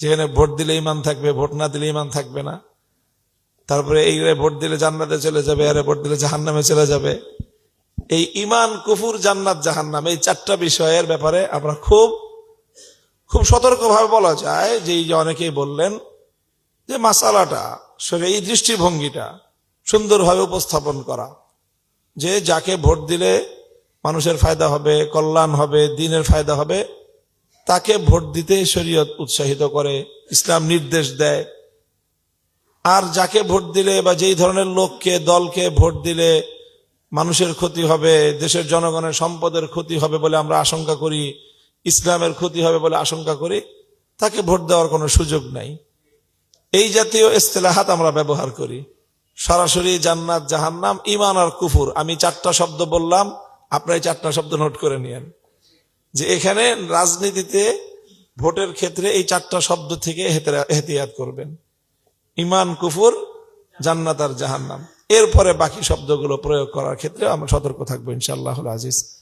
যেখানে ভোট দিলে ইমান থাকবে, ভোট না দিলে ইমান থাকবে না। তারপরে এই ভোট দিলে জান্নাতে চলে যাবে, আরে ভোট দিলে জাহান্নামে চলে যাবে। এই ইমান, কুফুর, জান্নাত, জাহান্নাম, এই চারটা বিষয়ের ব্যাপারে আমরা খুব খুব সতর্কভাবে বলা যায় যে এই যে অনেকেই বললেন যে মাসালাটা এই দৃষ্টিভঙ্গিটা সুন্দরভাবে উপস্থাপন করা। যে যাকে ভোট দিলে মানুষের ফায়দা হবে, কল্যাণ হবে, দিনের ফায়দা হবে তাকে ভোট দিতে শরীয়ত উৎসাহিত করে, ইসলাম নির্দেশ দেয়। আর যাকে ভোট দিলে বা যেই ধরনের লোককে, দলকে ভোট দিলে মানুষের ক্ষতি হবে, দেশের জনগণের সম্পদের ক্ষতি হবে বলে আমরা আশঙ্কা করি, ইসলামের ক্ষতি হবে বলে আশঙ্কা করি, তাকে ভোট দেওয়ার কোনো সুযোগ নাই। এই জাতীয় ইস্তেলাহাত আমরা ব্যবহার করি। সরাসরি জান্নাত, জাহান্নাম ইমান আর কুফুর। আমি চারটা শব্দ বললাম আপনার চারটা শব্দ নোট করে নিয়েন। যে এখানে রাজনীতিতে ভোটের ক্ষেত্রে এই চারটা শব্দ থেকে এহতিয়াত করবেন। ইমান, কুফুর, জান্নাত আর জাহান্নাম। এরপরে বাকি শব্দগুলো প্রয়োগ করার ক্ষেত্রে আমরা সতর্ক থাকব ইনশাআল্লাহ আজিজ।